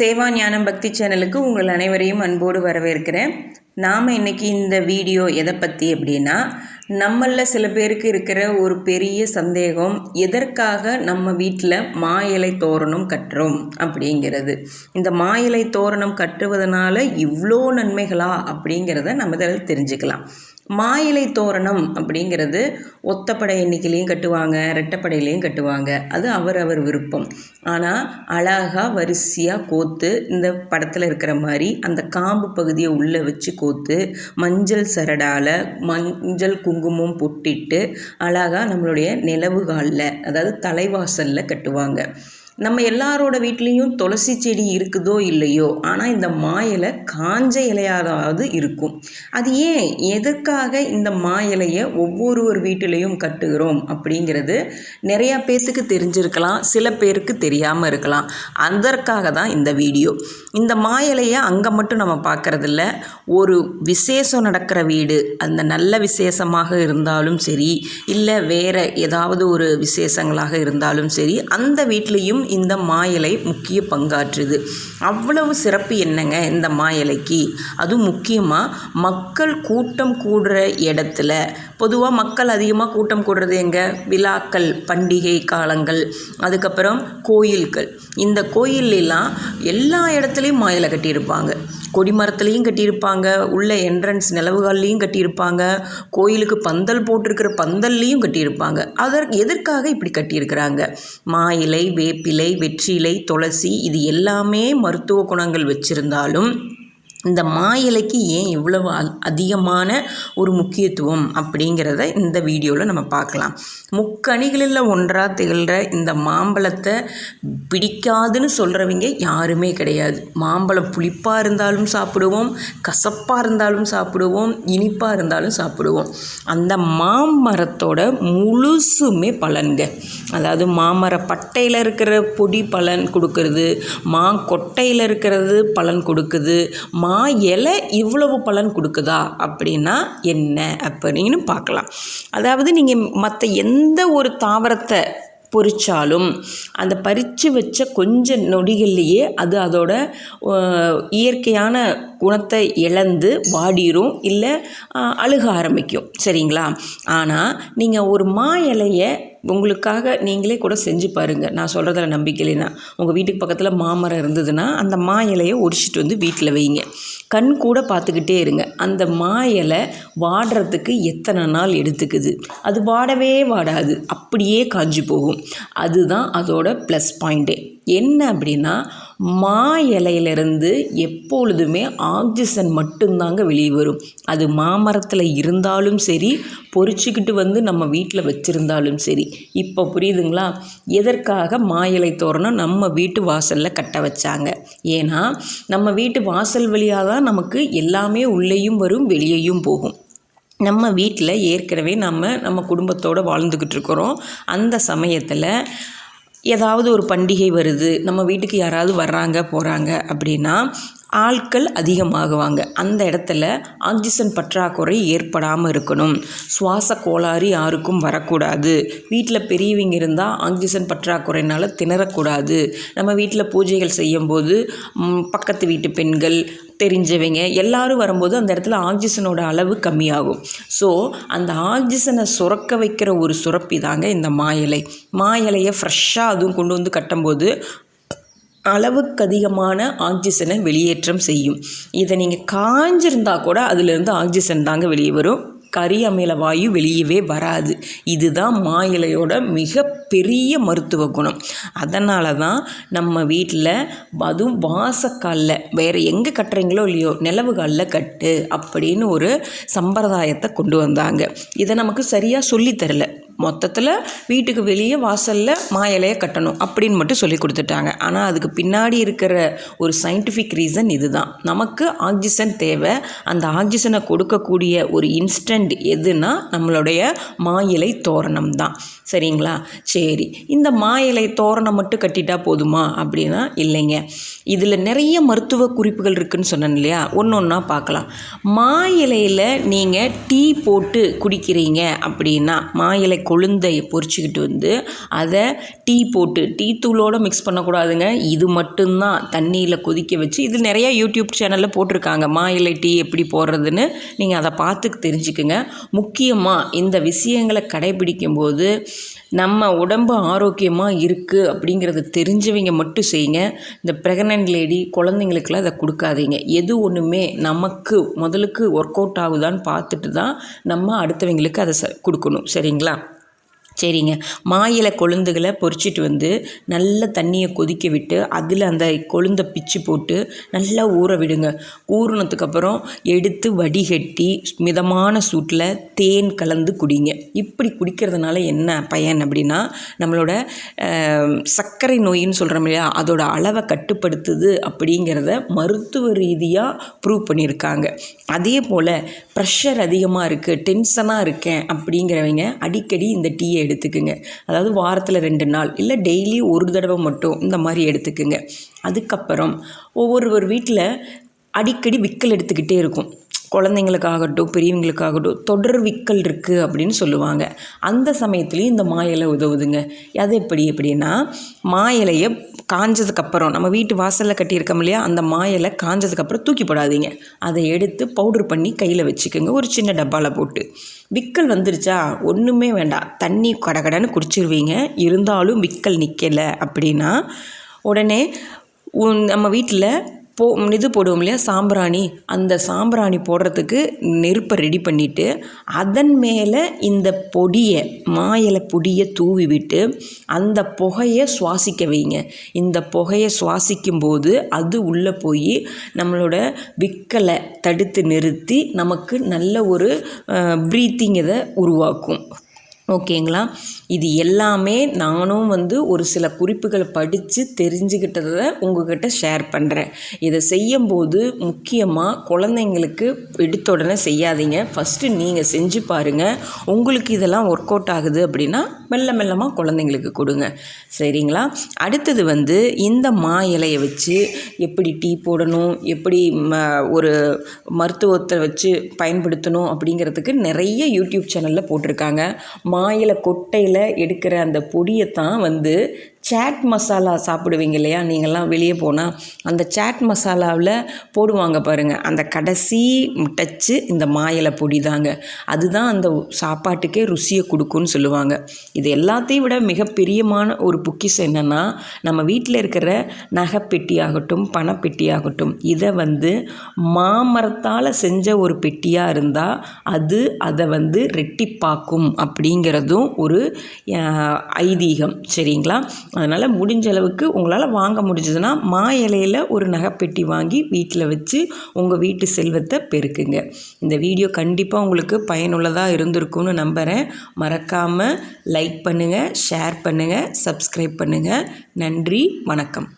சேவா ஞானம் பக்தி சேனலுக்கு உங்கள் அனைவரையும் அன்போடு வரவேற்கிறேன். நாம் இன்னைக்கு இந்த வீடியோ எதை பற்றி அப்படின்னா நம்மளில் சில பேருக்கு இருக்கிற ஒரு பெரிய சந்தேகம் எதற்காக நம்ம வீட்டில் மா இலை தோரணம் கட்டுறோம் அப்படிங்கிறது. இந்த மா இலை தோரணம் கட்டுவதனால இவ்வளோ நன்மைகளா அப்படிங்கிறத நம்ம இதில் தெரிஞ்சுக்கலாம். மாயிலை தோரணம் அப்படிங்கிறது ஒத்தப்படை எண்ணிக்கையிலையும் கட்டுவாங்க ரெட்டப்படையிலையும் கட்டுவாங்க. அது அவரவர் விருப்பம். ஆனால் அழகாக வரிசையாக கோத்து இந்த படத்தில் இருக்கிற மாதிரி அந்த காம்பு பகுதியை உள்ளே வச்சு கோத்து மஞ்சள் சரடால் மஞ்சள் குங்குமம் பொட்டிட்டு அழகாக நம்மளுடைய நிலவுகாலில் அதாவது தலைவாசலில் கட்டுவாங்க. நம்ம எல்லாரோட வீட்லேயும் துளசி செடி இருக்குதோ இல்லையோ? ஆனால் இந்த மா இலை காஞ்ச இலையாவது இருக்கும். அது ஏன்? எதற்காக இந்த மா இலையை ஒவ்வொருவர் வீட்டிலையும் கட்டுகிறோம் அப்படிங்கிறது நிறையா பேர்த்துக்கு தெரிஞ்சிருக்கலாம். சில பேருக்கு தெரியாமல் இருக்கலாம். அதற்காக தான் இந்த வீடியோ. இந்த மா இலையை அங்கே மட்டும் நம்ம பார்க்குறதில்ல. ஒரு விசேஷம் நடக்கிற வீடு அந்த நல்ல விசேஷமாக இருந்தாலும் சரி இல்லை வேறு ஏதாவது ஒரு விசேஷங்களாக இருந்தாலும் சரி அந்த வீட்லேயும் இந்த மாயலை முக்கிய பங்காற்றுது. அவ்வளவு சிறப்பு என்னங்க இந்த மாயலைக்கு? அதுவும் முக்கியமாக மக்கள் கூட்டம் கூடுற இடத்துல. பொதுவாக மக்கள் அதிகமாக கூட்டம் கூடுறது எங்கே? விழாக்கள் பண்டிகை காலங்கள் அதுக்கப்புறம் கோயில்கள். இந்த கோயிலெலாம் எல்லா இடத்துலையும் மாயலை கட்டியிருப்பாங்க. கொடிமரத்துலேயும் கட்டியிருப்பாங்க. உள்ள என்ட்ரன்ஸ் நிலவுகள்லேயும் கட்டியிருப்பாங்க. கோயிலுக்கு பந்தல் போட்டிருக்கிற பந்தல்லையும் கட்டியிருப்பாங்க. அதற்கு எதற்காக இப்படி கட்டியிருக்கிறாங்க? மா இலை வேப்பிலை வெற்றிலை துளசி இது எல்லாமே மருத்துவ குணங்கள் வச்சுருந்தாலும் இந்த மா இலைக்கு ஏன் இவ்வளவு அ- அதிகமான ஒரு முக்கியத்துவம் அப்படிங்கிறத இந்த வீடியோவில் நம்ம பார்க்கலாம். முக்கணிகளில் ஒன்றாக திகழ்கிற இந்த மாம்பழத்தை பிடிக்காதுன்னு சொல்கிறவங்க யாருமே கிடையாது. மாம்பழம் புளிப்பாக இருந்தாலும் சாப்பிடுவோம் கசப்பாக இருந்தாலும் சாப்பிடுவோம் இனிப்பாக இருந்தாலும் சாப்பிடுவோம். அந்த மாமரத்தோட முழுசுமே பலன்க. அதாவது மாமர பட்டையில் இருக்கிற பொடி பலன் கொடுக்கறது மா கொட்டையில் இருக்கிறது பலன் கொடுக்குது மா மா இலை இவ்வளவு பலன் கொடுக்குதா? அப்படின்னா என்ன? அப்படின்னு பார்க்கலாம். அதாவது நீங்கள் மற்ற எந்த ஒரு தாவரத்தை பொறிச்சாலும் அந்த பறித்து வச்ச கொஞ்ச நொடிகள்லேயே அது அதோட இயற்கையான குணத்தை இழந்து வாடிரும் இல்லை அழுக ஆரம்பிக்கும். சரிங்களா? ஆனால் நீங்கள் ஒரு மா இலையை உங்களுக்காக நீங்களே கூட செஞ்சு பாருங்கள் நான் சொல்கிறதுல நம்பிக்கை இல்லைன்னா. உங்கள் வீட்டுக்கு பக்கத்தில் மாமரம் இருந்ததுன்னா அந்த மா இலையை ஒடிச்சிட்டு வந்து வீட்டில் வைங்க. கண் கூட பார்த்துக்கிட்டே இருங்க. அந்த மா இலை வாடுறதுக்கு எத்தனை நாள் எடுத்துக்குது? அது வாடவே வாடாது. அப்படியே காஞ்சி போகும். அதுதான் அதோட ப்ளஸ் பாயிண்ட்டே என்ன அப்படின்னா மா இலையிலிருந்து எப்பொழுதுமே ஆக்சிஜன் மட்டும்தாங்க வெளியே வரும். அது மாமரத்தில் இருந்தாலும் சரி பொறிச்சிக்கிட்டு வந்து நம்ம வீட்டில் வச்சுருந்தாலும் சரி. இப்போ புரியுதுங்களா? எதற்காக மா இலை தோரணம் நம்ம வீட்டு வாசலில் கட்ட வச்சாங்க? ஏன்னா நம்ம வீட்டு வாசல் வழியாக தான் நமக்கு எல்லாமே உள்ளேயும் வரும் வெளியேயும் போகும். நம்ம வீட்டில் ஏற்கனவே நம்ம நம்ம குடும்பத்தோடு வாழ்ந்துக்கிட்டு இருக்கிறோம். அந்த சமயத்தில் ஏதாவது ஒரு பண்டிகை வருது நம்ம வீட்டுக்கு யாராவது வர்றாங்க போகிறாங்க அப்படின்னா ஆட்கள் அதிகமாகுவாங்க. அந்த இடத்துல ஆக்சிஜன் பற்றாக்குறை ஏற்படாமல் இருக்கணும். சுவாச கோளாறு யாருக்கும் வரக்கூடாது. வீட்டில் பெரியவங்க இருந்தால் ஆக்சிஜன் பற்றாக்குறைனால் திணறக்கூடாது. நம்ம வீட்டில் பூஜைகள் செய்யும்போது பக்கத்து வீட்டு பெண்கள் தெரிஞ்சவங்க எல்லாரும் வரும்போது அந்த இடத்துல ஆக்சிஜனோட அளவு கம்மியாகும். ஸோ அந்த ஆக்சிஜனை சுரக்க வைக்கிற ஒரு சுரப்பி தாங்க இந்த மா இலை மா இலையை ஃப்ரெஷ்ஷாக அதுவும் கொண்டு வந்து கட்டும்போது அளவுக்கு அதிகமான ஆக்சிஜனை வெளியேற்றம் செய்யும். இதை நீங்கள் காஞ்சிருந்தா கூட அதிலிருந்து ஆக்சிஜன் தாங்க வெளியே வரும். கரி அமில வாயு வெளியவே வராது. இதுதான் மா இலையோட மிகப்பெரிய மருத்துவ குணம். அதனால தான் நம்ம வீட்டில் அதுவும் வாசக்காலில் வேறு எங்கே கட்டுறீங்களோ இல்லையோ நிலவு காலில் கட்டு அப்படின்னு ஒரு சம்பிரதாயத்தை கொண்டு வந்தாங்க. இதை நமக்கு சரியாக சொல்லித்தரல மொத்தத்தில் வீட்டுக்கு வெளியே வாசலில் மா இலையை கட்டணும் அப்படின்னு மட்டும் சொல்லி கொடுத்துட்டாங்க. ஆனால் அதுக்கு பின்னாடி இருக்கிற ஒரு சயின்டிஃபிக் ரீசன் இதுதான். நமக்கு ஆக்சிஜன் தேவை. அந்த ஆக்சிஜனை கொடுக்கக்கூடிய ஒரு இன்ஸ்டன்ட் எதுனா நம்மளுடைய மா இலை தோரணம் தான். சரிங்களா? சரி. இந்த மா இலை தோரணம் மட்டும் கட்டிட்டா போதுமா? அப்படின்னா இல்லைங்க. இதில் நிறைய மருத்துவ குறிப்புகள் இருக்குன்னு சொன்னேன் இல்லையா? ஒன்று ஒன்றா பார்க்கலாம். மா இலையில் நீங்கள் டீ போட்டு குடிக்கிறீங்க அப்படின்னா மா இலை கொழுந்தை பொரிச்சுக்கிட்டு வந்து அதை டீ போட்டு டீ தூளோடு மிக்ஸ் பண்ணக்கூடாதுங்க. இது மட்டும்தான் தண்ணியில் கொதிக்க வச்சு. இது நிறையா யூடியூப் சேனலில் போட்டிருக்காங்க. மா இலை டீ எப்படி போடுறதுன்னு நீங்கள் அதை பார்த்து தெரிஞ்சுக்குங்க. முக்கியமாக இந்த விஷயங்களை கடைபிடிக்கும்போது நம்ம உடம்பு ஆரோக்கியமாக இருக்குது அப்படிங்கிறத தெரிஞ்சவங்க மட்டும் செய்யுங்க. இந்த ப்ரெக்னென்ட் லேடி குழந்தைங்களுக்கெல்லாம் அதை கொடுக்காதீங்க. எது ஒன்றுமே நமக்கு முதலுக்கு ஒர்க் அவுட் ஆகுதான்னு பார்த்துட்டு தான் நம்ம அடுத்தவங்களுக்கு அதை ச கொடுக்கணும். சரிங்களா? சரிங்க. மாயில கொழுந்துகளை பொறிச்சிட்டு வந்து நல்ல தண்ணியை கொதிக்க விட்டு அதில் அந்த கொழுந்தை பிச்சு போட்டு நல்லா ஊற விடுங்க. ஊறினதுக்கப்புறம் எடுத்து வடிகட்டி மிதமான சூட்டில் தேன் கலந்து குடிங்க. இப்படி குடிக்கிறதுனால என்ன பயன் அப்படின்னா நம்மளோட சர்க்கரை நோயின்னு சொல்கிறோம் இல்லையா அதோட அளவை கட்டுப்படுத்துது அப்படிங்கிறத மருத்துவ ரீதியாக ப்ரூவ் பண்ணியிருக்காங்க. அதே போல் ப்ரெஷர் அதிகமாக இருக்குது டென்ஷனாக இருக்கேன் அப்படிங்கிறவங்க அடிக்கடி இந்த டீயை எடுத்துக்குங்க. அதாவது வாரத்தில் ரெண்டு நாள் இல்லை டெய்லி ஒரு தடவை மட்டும் இந்த மாதிரி எடுத்துக்குங்க. அதுக்கப்புறம் ஒவ்வொரு வீட்டில் அடிக்கடி விக்கல் எடுத்துக்கிட்டே இருக்கும். குழந்தைங்களுக்காகட்டும் பெரியவங்களுக்காகட்டும் தொடர் விக்கல் இருக்குது அப்படின்னு சொல்லுவாங்க. அந்த சமயத்துலேயும் இந்த மா இலை உதவுதுங்க. அது எப்படி எப்படின்னா மா இலையை காஞ்சதுக்கப்புறம் நம்ம வீட்டு வாசலில் கட்டியிருக்கோம் இல்லையா அந்த மாயலை காஞ்சதுக்கப்புறம் தூக்கி போடாதீங்க. அதை எடுத்து பவுடர் பண்ணி கையில் வச்சுக்கோங்க. ஒரு சின்ன டப்பாவில் போட்டு. விக்கல் வந்துருச்சா? ஒன்றுமே வேண்டாம். தண்ணி கடகடன்னு குடிச்சிருவீங்க. இருந்தாலும் விக்கல் நிற்கலை அப்படின்னா உடனே நம்ம வீட்டில் போ இது போடுவோம் இல்லையா சாம்பிராணி. அந்த சாம்பிராணி போடுறதுக்கு நெருப்பை ரெடி பண்ணிவிட்டு அதன் மேலே இந்த பொடியை மா இலை பொடியை தூவி விட்டு அந்த புகையை சுவாசிக்க வைங்க. இந்த புகையை சுவாசிக்கும் போது அது உள்ளே போய் நம்மளோட விக்கலை தடுத்து நிறுத்தி நமக்கு நல்ல ஒரு ப்ரீத்திங் இதை உருவாக்கும். ஓகேங்களா? இது எல்லாமே நானும் வந்து ஒரு சில குறிப்புகளை படித்து தெரிஞ்சுக்கிட்டதை உங்ககிட்ட ஷேர் பண்ணுறேன் இதை செய்யும்போது முக்கியமாக குழந்தைங்களுக்கு எடுத்த உடனே செய்யாதீங்க. ஃபஸ்ட்டு நீங்கள் செஞ்சு பாருங்கள் உங்களுக்கு இதெல்லாம் ஒர்க் அவுட் ஆகுது அப்படின்னா மெல்ல மெல்லமாக குழந்தைங்களுக்கு கொடுங்க. சரிங்களா? அடுத்தது வந்து இந்த மா இலையை வச்சு எப்படி டீ போடணும் எப்படி ம ஒரு மருத்துவத்தை வச்சு பயன்படுத்தணும் அப்படிங்கிறதுக்கு நிறைய யூடியூப் சேனலில் போட்டிருக்காங்க. மா இலை கொட்டையில் எடுக்கிற அந்த பொடியை தான் வந்து சாட் மசாலா சாப்பிடுவீங்க இல்லையா? நீங்கள்லாம் வெளியே போனால் அந்த சாட் மசாலாவில் போடுவாங்க பாருங்கள் அந்த கடைசி டச்சு இந்த மாயில பொடி தாங்க. அதுதான் அந்த சாப்பாட்டுக்கே ருசியை கொடுக்குன்னு சொல்லுவாங்க. இது எல்லாத்தையும் விட மிகப்பெரியமான ஒரு புக்கிஸ் என்னென்னா நம்ம வீட்டில் இருக்கிற நகைப்பெட்டி ஆகட்டும் பணப்பெட்டி ஆகட்டும் இதை வந்து மாமரத்தால் செஞ்ச ஒரு பெட்டியாக இருந்தால் அது அதை வந்து ரெட்டிப்பாக்கும் அப்படிங்கிறதும் ஒரு ஐதீகம். சரிங்களா? அதனால் முடிஞ்ச அளவுக்கு உங்களால் வாங்க முடிஞ்சதுன்னா மா இலையில் ஒரு நகைப்பெட்டி வாங்கி வீட்டில் வச்சு உங்கள் வீட்டு செல்வத்தை பெருக்குங்க. இந்த வீடியோ கண்டிப்பாக உங்களுக்கு பயனுள்ளதாக இருந்திருக்கும்னு நம்புகிறேன் மறக்காமல் லைக் பண்ணுங்கள் ஷேர் பண்ணுங்கள் சப்ஸ்கிரைப் பண்ணுங்கள் நன்றி வணக்கம்.